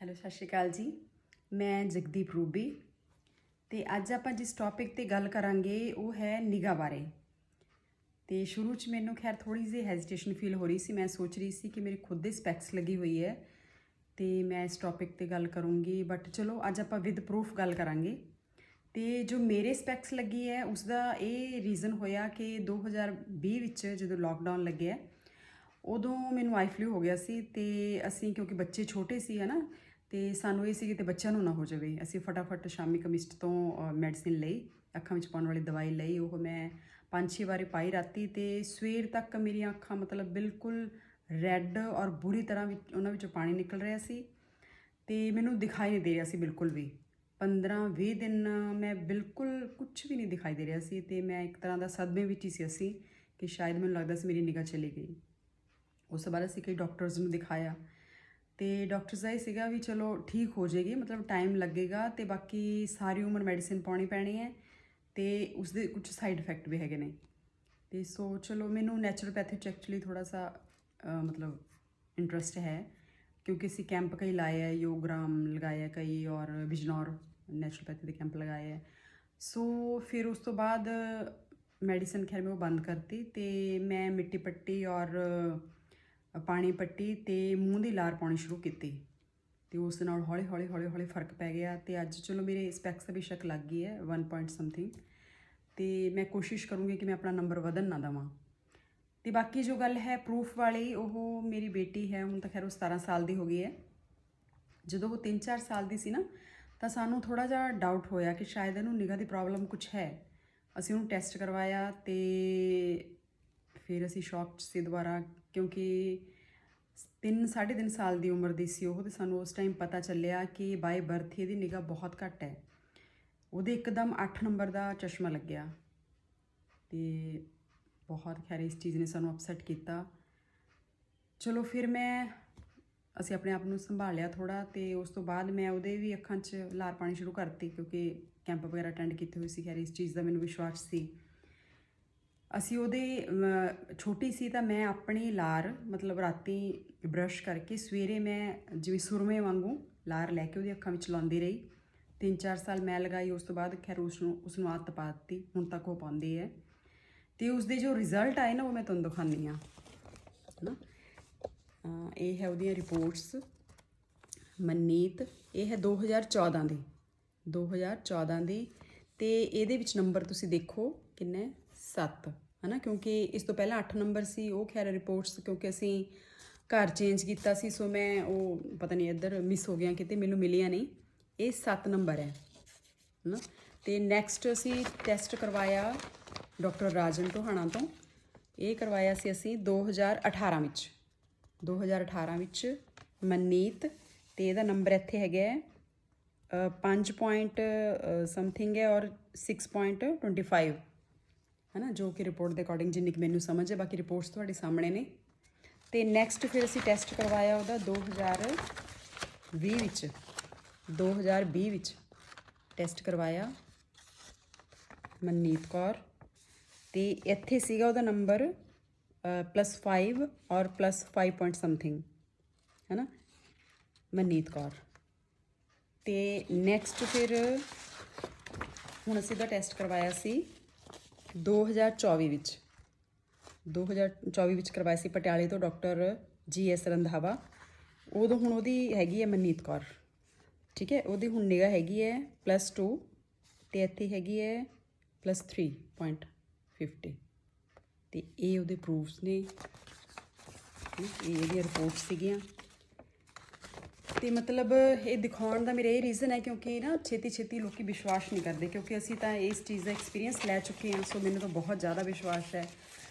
Hello, ਸਤਿ ਸ਼੍ਰੀ ਅਕਾਲ ਜੀ। ਮੈਂ ਜਗਦੀਪ ਰੂਬੀ ਤੇ ਅੱਜ ਆਪਾਂ ਜਿਸ ਟੌਪਿਕ ਤੇ ਗੱਲ ਕਰਾਂਗੇ, ਉਹ ਹੈ ਨਿਗਾ ਬਾਰੇ। ਤੇ ਸ਼ੁਰੂ 'ਚ ਮੈਨੂੰ ਖੈਰ ਥੋੜੀ ਜਿਹੀ ਹੈਜ਼ਿਟੇਸ਼ਨ ਫੀਲ ਹੋ ਰਹੀ ਸੀ। ਮੈਂ ਸੋਚ ਰਹੀ ਸੀ ਕਿ ਮੇਰੇ ਖੁਦ ਦੇ ਸਪੈਕਸ ਲੱਗੀ ਹੋਈ ਹੈ ਤੇ ਮੈਂ ਇਸ ਟੌਪਿਕ ਤੇ ਗੱਲ ਕਰੂੰਗੀ। ਬਟ ਚਲੋ, ਅੱਜ ਆਪਾਂ ਵਿਦ ਪ੍ਰੂਫ ਗੱਲ ਕਰਾਂਗੇ। ਤੇ ਜੋ ਮੇਰੇ ਸਪੈਕਸ ਲੱਗੀ ਹੈ, ਉਸ ਦਾ ਇਹ ਰੀਜ਼ਨ ਹੋਇਆ ਕਿ 2020 ਵਿੱਚ ਜਦੋਂ ਲੋਕਡਾਊਨ ਲੱਗਿਆ, ਉਦੋਂ ਮੈਨੂੰ ਆਈ ਫਲੂ ਹੋ ਗਿਆ ਸੀ ਤੇ ਅਸੀਂ ਕਿਉਂਕਿ ਬੱਚੇ ਛੋਟੇ ਸੀ ਹਨਾ ਤੇ ਸਾਨੂੰ ਇਹ ਸੀ ਕਿ ਤੇ ਬੱਚਿਆਂ ਨੂੰ ਨਾ ਹੋ ਜਾਵੇ। ਅਸੀਂ ਫਟਾਫਟ ਸ਼ਾਮੀ ਕਮਿਸਟ ਤੋਂ ਮੈਡੀਸਿਨ ਲਈ, ਅੱਖਾਂ ਵਿੱਚ ਪਾਉਣ ਵਾਲੀ ਦਵਾਈ ਲਈ। ਉਹ ਮੈਂ ਪੰਜ ਛੇ ਵਾਰੀ ਪਾਈ ਰਾਤੀ ਤੇ ਸਵੇਰ ਤੱਕ ਮੇਰੀਆਂ ਅੱਖਾਂ ਮਤਲਬ ਬਿਲਕੁਲ ਰੈੱਡ ਔਰ ਬੁਰੀ ਤਰ੍ਹਾਂ ਵਿੱਚ, ਉਹਨਾਂ ਵਿੱਚੋਂ ਪਾਣੀ ਨਿਕਲ ਰਿਹਾ ਸੀ ਤੇ ਮੈਨੂੰ ਦਿਖਾਈ ਨਹੀਂ ਦੇ ਰਿਹਾ ਸੀ ਬਿਲਕੁਲ ਵੀ। 15 20 ਦਿਨ ਮੈਂ ਬਿਲਕੁਲ ਕੁਝ ਵੀ ਨਹੀਂ ਦਿਖਾਈ ਦੇ ਰਿਹਾ ਸੀ ਤੇ ਮੈਂ ਇੱਕ ਤਰ੍ਹਾਂ ਦਾ ਸਦਮੇ ਵਿੱਚ ਹੀ ਸੀ ਅਸੀਂ ਕਿ ਸ਼ਾਇਦ ਮੈਨੂੰ ਲੱਗਦਾ ਸੀ ਮੇਰੀ ਨਿਗਾਹ ਚਲੀ ਗਈ। ਉਸ ਤੋਂ ਬਾਅਦ ਅਸੀਂ ਕਈ ਡਾਕਟਰਸ ਨੂੰ ਦਿਖਾਇਆ। ਤੇ ਡਾਕਟਰਸ ਦਾ ਇਹ ਸੀਗਾ ਵੀ ਚਲੋ ਠੀਕ ਹੋ ਜਾਏਗੀ, ਮਤਲਬ ਟਾਈਮ ਲੱਗੇਗਾ ਤੇ ਬਾਕੀ ਸਾਰੀ ਉਮਰ ਮੈਡੀਸਿਨ ਪਾਉਣੀ ਪੈਣੀ ਹੈ ਤੇ ਉਸ ਦੇ ਕੁਝ ਸਾਈਡ ਇਫੈਕਟ ਵੀ ਹੈਗੇ ਨੇ। ਤੇ ਸੋ ਚਲੋ ਮੈਨੂੰ ਨੈਚੁਰੋਪੈਥੀ ਚ ਐਕਚੁਅਲੀ ਥੋੜਾ ਸਾ ਮਤਲਬ ਇੰਟਰਸਟ ਹੈ ਕਿਉਂਕਿ ਅਸੀਂ ਕੈਂਪ ਕਈ ਲਾਏ ਹੈ, ਯੋਗਰਾਮ ਲਗਾਏ ਕਈ ਔਰ ਬਿਜਨੌਰ ਨੈਚੁਰੋਪੈਥੀ ਦੇ ਕੈਂਪ ਲਗਾਏ ਹੈ। ਸੋ ਫਿਰ ਉਸ ਤੋਂ ਬਾਅਦ ਮੈਡੀਸਨ ਖੈਰ ਮੈਂ ਉਹ ਬੰਦ ਕਰਤੀ ਤੇ ਮੈਂ ਮਿੱਟੀ ਪੱਟੀ ਔਰ ਪਾਣੀ ਪੱਟੀ ਤੇ ਮੂੰਹ ਦੀ ਲਾਰ ਪਾਉਣੀ ਸ਼ੁਰੂ ਕੀਤੀ ਤੇ ਉਸ ਨਾਲ ਹੌਲੀ ਹੌਲੀ ਹੌਲੀ ਹੌਲੀ ਫ਼ਰਕ ਪੈ ਗਿਆ ਤੇ ਅੱਜ ਚਲੋ ਮੇਰੇ ਸਪੈਕਸ ਦਾ ਵੀ ਸ਼ੱਕ ਲੱਗ ਗਈ ਹੈ 1 ਪੁਆਇੰਟ ਸਮਥਿੰਗ ਤੇ ਮੈਂ ਕੋਸ਼ਿਸ਼ ਕਰੂੰਗੀ ਕਿ ਮੈਂ ਆਪਣਾ ਨੰਬਰ ਵਧਣ ਨਾ ਦਵਾਂ। ਤੇ ਬਾਕੀ ਜੋ ਗੱਲ ਹੈ ਪ੍ਰੂਫ ਵਾਲੀ, ਉਹ ਮੇਰੀ ਬੇਟੀ ਹੈ, ਹੁਣ ਤਾਂ ਖੈਰ ਉਹ 17 ਸਾਲ ਦੀ ਹੋ ਗਈ ਹੈ। ਜਦੋਂ ਉਹ 3-4 ਸਾਲ ਦੀ ਸੀ ਨਾ, ਤਾਂ ਸਾਨੂੰ ਥੋੜਾ ਜਿਹਾ ਡਾਊਟ ਹੋਇਆ ਕਿ ਸ਼ਾਇਦ ਇਹਨੂੰ ਨਿਗਾਹ ਦੀ ਪ੍ਰੋਬਲਮ ਕੁਝ ਹੈ। ਅਸੀਂ ਉਹਨੂੰ ਟੈਸਟ ਕਰਵਾਇਆ ਤੇ ਫਿਰ ਅਸੀਂ ਸ਼ੌਕ 'ਚ ਸੀ ਦੁਬਾਰਾ ਕਿਉਂਕਿ 3 3.5 ਸਾਲ ਦੀ ਉਮਰ ਦੀ ਸੀ ਉਹ ਤੇ ਸਾਨੂੰ ਉਸ ਟਾਈਮ ਪਤਾ ਚੱਲਿਆ ਕਿ ਬਾਈ ਬਰਥ ਇਹਦੀ ਨਿਗਾਹ ਬਹੁਤ ਘੱਟ ਹੈ। ਉਹਦੇ ਇੱਕਦਮ 8 ਨੰਬਰ ਦਾ ਚਸ਼ਮਾ ਲੱਗਿਆ ਤੇ ਬਹੁਤ ਖੈਰ ਇਸ ਚੀਜ਼ ਨੇ ਸਾਨੂੰ ਅਪਸੈਟ ਕੀਤਾ। ਚਲੋ ਫਿਰ ਮੈਂ, ਅਸੀਂ ਆਪਣੇ ਆਪ ਨੂੰ ਸੰਭਾਲਿਆ ਥੋੜਾ ਤੇ ਉਸ ਤੋਂ ਬਾਅਦ ਮੈਂ ਉਹਦੇ ਵੀ ਅੱਖਾਂ 'ਚ ਲਾਰ ਪਾਣੀ ਸ਼ੁਰੂ ਕਰਤੀ ਕਿਉਂਕਿ ਕੈਂਪ ਵਗੈਰਾ ਅਟੈਂਡ ਕੀਤੇ ਹੋਏ ਸੀ, ਖੈਰ ਇਸ ਚੀਜ਼ ਦਾ ਮੈਨੂੰ ਵਿਸ਼ਵਾਸ ਸੀ। ਅਸੀਂ ਉਹਦੇ ਛੋਟੀ ਸੀ ਤਾਂ ਮੈਂ ਆਪਣੀ ਲਾਰ, ਮਤਲਬ ਰਾਤੀ ਬ੍ਰਸ਼ ਕਰਕੇ ਸਵੇਰੇ ਮੈਂ ਜਿਵੇਂ ਸੁਰਮੇ ਵਾਂਗੂ ਲਾਰ ਲੈ ਕੇ ਉਹਦੀ ਅੱਖਾਂ ਵਿੱਚ ਲਾਉਂਦੀ ਰਹੀ। 3-4 ਸਾਲ ਮੈਂ ਲਗਾਈ, ਉਸ ਤੋਂ ਬਾਅਦ ਖੈਰ ਉਸ ਨੂੰ ਉਸ ਨੂੰ ਆਦਤ ਪਾ ਦਿੱਤੀ। ਹੁਣ ਤੱਕ ਉਹ ਪਾਉਂਦੀ ਹੈ ਤੇ ਉਸ ਦੇ ਜੋ ਰਿਜ਼ਲਟ ਆਏ ਨਾ, ਉਹ ਮੈਂ ਤੁਹਾਨੂੰ ਦਿਖਾਉਂਦੀ ਆ ਨਾ ਇਹ ਹੈ ਉਹਦੀਆਂ ਰਿਪੋਰਟਸ ਮਨਨੀਤ, ਇਹ ਹੈ 2014 ਦੀ। 2014 ਦੀ। ਤੇ ਇਹਦੇ ਵਿੱਚ ਨੰਬਰ ਤੁਸੀਂ ਦੇਖੋ, ਕਿੰਨੇ? 7 ਹਨਾ? ਕਿਉਂਕਿ ਇਸ ਤੋਂ ਪਹਿਲਾਂ 8 ਨੰਬਰ ਸੀ ਉਹ ਖੈਰ ਰਿਪੋਰਟਸ ਕਿਉਂਕਿ ਅਸੀਂ ਘਰ ਚੇਂਜ ਕੀਤਾ ਸੀ ਸੋ ਮੈਂ ਉਹ ਪਤਾ ਨਹੀਂ ਇੱਧਰ ਮਿਸ ਹੋ ਗਿਆ ਕਿਤੇ ਮੈਨੂੰ ਮਿਲਿਆ ਨਹੀਂ। ਇਹ 7 ਨੰਬਰ ਹੈ ਹਨਾ? ਤੇ ਨੈਕਸਟ ਅਸੀਂ ਟੈਸਟ ਕਰਵਾਇਆ ਡਾਕਟਰ ਰਾਜਨ ਟੋਹਾਣਾ ਤੋਂ। ਇਹ ਕਰਵਾਇਆ ਸੀ ਅਸੀਂ 2018 ਵਿੱਚ। 2018 ਵਿੱਚ ਮਨਨੀਤ ਤੇ ਇਹਦਾ ਨੰਬਰ ਇੱਥੇ ਹੈਗਾ ਹੈ, 5 ਪੁਆਇੰਟ ਸਮਥਿੰਗ ਹੈ ਔਰ 6.25 ਹੈ ਨਾ ਜੋ ਕਿ ਰਿਪੋਰਟ ਦੇ ਅਕੋਰਡਿੰਗ ਜਿੰਨੀ ਕਿ ਮੈਨੂੰ ਸਮਝ ਹੈ, ਬਾਕੀ ਰਿਪੋਰਟਸ ਤੁਹਾਡੇ ਸਾਹਮਣੇ ਨੇ। ਤੇ ਨੈਕਸਟ ਫਿਰ ਅਸੀਂ ਟੈਸਟ ਕਰਵਾਇਆ ਉਹਦਾ 2020 ਵਿੱਚ। 2020 ਵਿੱਚ ਟੈਸਟ ਕਰਵਾਇਆ। ਮਨਨੀਤ ਕੌਰ। ਤੇ ਇੱਥੇ ਸੀਗਾ ਉਹਦਾ ਨੰਬਰ +5 ਔਰ +5 ਪੁਆਇੰਟ ਸਮਥਿੰਗ ਹੈ ਨਾ ਮਨਨੀਤ ਕੌਰ। ਤੇ ਨੈਕਸਟ ਫਿਰ ਹੁਣ ਅਸੀਂ ਦਾ ਟੈਸਟ ਕਰਵਾਇਆ ਸੀ। 2024 ਵਿੱਚ। 2024 ਵਿੱਚ ਕਰਵਾਇਆ ਸੀ ਪਟਿਆਲੇ ਤੋਂ ਡਾਕਟਰ ਜੀ ਐਸ ਰੰਧਾਵਾ। ਉਦੋਂ ਹੁਣ ਉਹਦੀ ਹੈਗੀ ਹੈ ਮਨਨੀਤ ਕੌਰ। ਠੀਕ ਹੈ, ਉਹਦੀ ਹੁਣ ਨਿਗਾ ਹੈਗੀ ਹੈ +2 ਤੇ ਇੱਥੇ ਹੈਗੀ ਹੈ +3.50 ਤੇ ਇਹ ਉਹਦੇ ਪ੍ਰੂਫਸ ਨੇ। ਇਹ ਇਹਦੀਆਂ ਰਿਪੋਰਟਸ ਸੀਗੀਆਂ। ਤੇ ਮਤਲਬ ਇਹ ਦਿਖਾਉਣ ਦਾ ਮੇਰਾ ਇਹ ਰੀਜ਼ਨ ਹੈ ਕਿਉਂਕਿ ਨਾ ਛੇਤੀ ਛੇਤੀ ਲੋਕੀ ਵਿਸ਼ਵਾਸ ਨਹੀਂ ਕਰਦੇ, ਕਿਉਂਕਿ ਅਸੀਂ ਤਾਂ ਇਸ ਚੀਜ਼ ਦਾ ਐਕਸਪੀਰੀਅੰਸ ਲੈ ਚੁੱਕੇ ਹਾਂ, ਸੋ ਮੈਨੂੰ ਤਾਂ ਬਹੁਤ ਜ਼ਿਆਦਾ ਵਿਸ਼ਵਾਸ ਹੈ।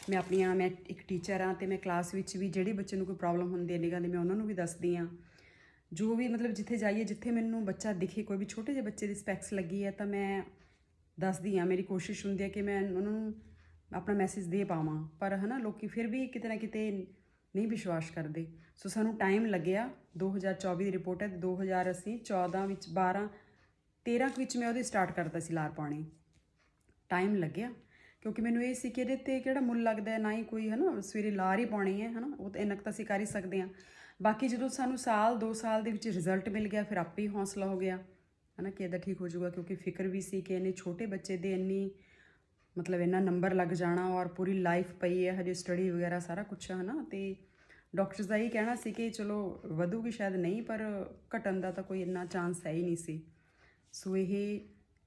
ਮੈਂ ਆਪਣੀਆਂ, ਮੈਂ ਇੱਕ ਟੀਚਰ ਹਾਂ ਤੇ ਮੈਂ ਕਲਾਸ ਵਿੱਚ ਵੀ ਜਿਹੜੇ ਬੱਚੇ ਨੂੰ ਕੋਈ ਪ੍ਰੋਬਲਮ ਹੁੰਦੀ ਹੈ, ਨਿਗਾਹ ਦੀ, ਮੈਂ ਉਹਨਾਂ ਨੂੰ ਵੀ ਦੱਸਦੀ ਹਾਂ। ਜੋ ਵੀ ਮਤਲਬ ਜਿੱਥੇ ਜਾਈਏ, ਜਿੱਥੇ ਮੈਨੂੰ ਬੱਚਾ ਦਿਖੇ, ਕੋਈ ਵੀ ਛੋਟੇ ਜਿਹੇ ਬੱਚੇ ਦੀ ਸਪੈਕਸ ਲੱਗੀ ਹੈ ਤਾਂ ਮੈਂ ਦੱਸਦੀ ਹਾਂ, ਮੇਰੀ ਕੋਸ਼ਿਸ਼ ਹੁੰਦੀ ਹੈ ਕਿ ਮੈਂ ਉਹਨਾਂ ਨੂੰ ਆਪਣਾ ਮੈਸੇਜ ਦੇ ਪਾਵਾਂ। ਪਰ ਹਨਾ, ਲੋਕੀ ਫਿਰ ਵੀ ਕਿਤੇ ਨਾ ਕਿਤੇ ਨਹੀਂ ਵਿਸ਼ਵਾਸ ਕਰਦੇ। ਸੋ ਸਾਨੂੰ ਟਾਈਮ ਲੱਗਿਆ। 2024 ਦੀ ਰਿਪੋਰਟ ਹੈ। 2000 ਅਸੀਂ 14 ਵਿੱਚ 12 13 ਕੁ ਵਿੱਚ ਮੈਂ ਉਹਦੀ ਸਟਾਰਟ ਕਰਤਾ ਸੀ ਲਾਰ ਪਾਉਣੀ। ਟਾਈਮ ਲੱਗਿਆ। ਕਿਉਂਕਿ ਮੈਨੂੰ ਇਹ ਸੀ ਕਿ ਇਹਦੇ ਤੇ ਕਿਹੜਾ ਮੁੱਲ ਲੱਗਦਾ ਹੈ, ਨਾ ਹੀ ਕੋਈ ਹਨਾ, ਸਵੇਰੇ ਲਾਰ ਹੀ ਪਾਉਣੀ ਹੈ, ਹਨਾ, ਉਹ ਤਾਂ ਇੰਨਾ ਕੁ ਤਾਂ ਅਸੀਂ ਕਰ ਹੀ ਸਕਦੇ ਹਾਂ। ਬਾਕੀ ਜਦੋਂ ਸਾਨੂੰ ਸਾਲ 2 ਸਾਲ ਦੇ ਵਿੱਚ ਰਿਜ਼ਲਟ ਮਿਲ ਗਿਆ, ਫਿਰ ਆਪੇ ਹੀ ਹੌਸਲਾ ਹੋ ਗਿਆ। ਹਨਾ, ਕਿ ਇਹਦਾ ਠੀਕ ਹੋ ਜਾਊਗਾ, ਕਿਉਂਕਿ ਫਿਕਰ ਵੀ ਸੀ ਕਿ ਇਹਨੇ ਛੋਟੇ ਬੱਚੇ ਦੇ ਇੰਨੀ ਮਤਲਬ ਇੰਨਾ ਨੰਬਰ ਲੱਗ ਜਾਣਾ ਔਰ ਪੂਰੀ ਲਾਈਫ ਪਈ ਹੈ, ਹਜੇ ਸਟੱਡੀ ਵਗੈਰਾ ਸਾਰਾ ਕੁਝ ਹੈ ਨਾ ਤੇ ਡਾਕਟਰਸ ਦਾ ਇਹ ਕਹਿਣਾ ਸੀ ਕਿ ਚਲੋ ਵਧੂਗੀ ਸ਼ਾਇਦ ਨਹੀਂ, ਪਰ ਘਟਣ ਦਾ ਤਾਂ ਕੋਈ ਇੰਨਾ ਚਾਂਸ ਹੈ ਹੀ ਨਹੀਂ ਸੀ। ਸੋ ਇਹ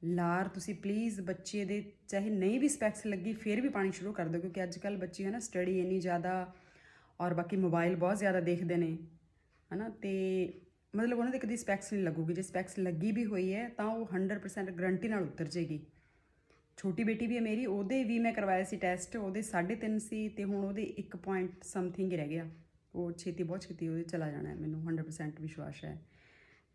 ਲਾਰ ਤੁਸੀਂ ਪਲੀਜ਼ ਬੱਚੇ ਦੇ ਚਾਹੇ ਨਹੀਂ ਵੀ ਸਪੈਕਸ ਲੱਗੀ, ਫਿਰ ਵੀ ਪਾਣੀ ਸ਼ੁਰੂ ਕਰ ਦਿਓ, ਕਿਉਂਕਿ ਅੱਜ ਕੱਲ ਬੱਚੇ ਹੈ ਨਾ ਸਟੱਡੀ ਇੰਨੀ ਜ਼ਿਆਦਾ ਔਰ ਬਾਕੀ ਮੋਬਾਈਲ ਬਹੁਤ ਜ਼ਿਆਦਾ ਦੇਖਦੇ ਨੇ ਹਨਾ, ਤੇ ਮਤਲਬ ਉਹਨਾਂ ਦੇ ਕਦੀ ਸਪੈਕਸ ਨਹੀਂ ਲੱਗੂਗੀ। ਜੇ ਸਪੈਕਸ ਲੱਗੀ ਵੀ ਹੋਈ ਹੈ, ਤਾਂ ਉਹ 100% ਗਰੰਟੀ ਨਾਲ ਉਤਰ ਜੇਗੀ। ਛੋਟੀ ਬੇਟੀ ਵੀ ਹੈ ਮੇਰੀ, ਉਹਦੇ ਵੀ ਮੈਂ ਕਰਵਾਇਆ ਸੀ ਟੈਸਟ ਉਹਦੇ 3.5 ਸੀ ਤੇ ਹੁਣ ਉਹਦੇ 1 ਪੁਆਇੰਟ ਸਮਥਿੰਗ ਹੀ ਰਹਿ ਗਿਆ। ਉਹ ਛੇਤੀ ਬਹੁਤ ਛੇਤੀ ਉਹਦੇ ਚਲਾ ਜਾਣਾ ਮੈਨੂੰ 100% ਵਿਸ਼ਵਾਸ ਹੈ।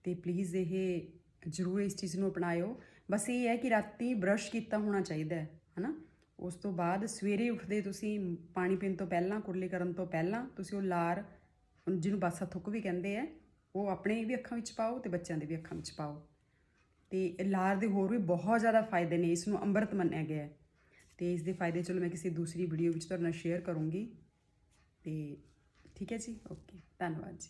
ਤੇ ਪਲੀਜ਼ ਇਹ ਜ਼ਰੂਰ ਇਸ ਚੀਜ਼ ਨੂੰ ਅਪਣਾਇਓ। ਬਸ ਇਹ ਹੈ ਕਿ ਰਾਤੀ ਬਰਸ਼ ਕੀਤਾ ਹੋਣਾ ਚਾਹੀਦਾ ਹੈ, ਹਨਾ? ਉਸ ਤੋਂ ਬਾਅਦ ਸਵੇਰੇ ਉੱਠਦੇ ਤੁਸੀਂ, ਪਾਣੀ ਪੀਣ ਤੋਂ ਪਹਿਲਾਂ, ਕੁਰਲੀ ਕਰਨ ਤੋਂ ਪਹਿਲਾਂ, ਤੁਸੀਂ ਉਹ ਲਾਰ, ਜਿਹਨੂੰ ਬਾਸਾ ਥੁੱਕ ਵੀ ਕਹਿੰਦੇ ਆ ਉਹ ਆਪਣੇ ਵੀ ਅੱਖਾਂ ਵਿੱਚ ਪਾਓ ਤੇ ਬੱਚਿਆਂ ਦੇ ਵੀ ਅੱਖਾਂ ਵਿੱਚ ਪਾਓ। ਤੇ ਲਾਰ ਦੇ ਹੋਰ ਵੀ ਬਹੁਤ ਜ਼ਿਆਦਾ ਫਾਇਦੇ ਨੇ ਇਸ ਨੂੰ ਅੰਮ੍ਰਿਤ ਮੰਨਿਆ ਗਿਆ ਹੈ। ਤੇ ਇਸ ਦੇ ਫਾਇਦੇ ਚਲੋ ਮੈਂ ਕਿਸੇ ਦੂਸਰੀ ਵੀਡੀਓ ਵਿੱਚ ਤੁਹਾਡੇ ਨਾਲ ਸ਼ੇਅਰ ਕਰੂੰਗੀ। ਤੇ ਠੀਕ ਹੈ ਜੀ ਓਕੇ ਧੰਨਵਾਦ ਜੀ।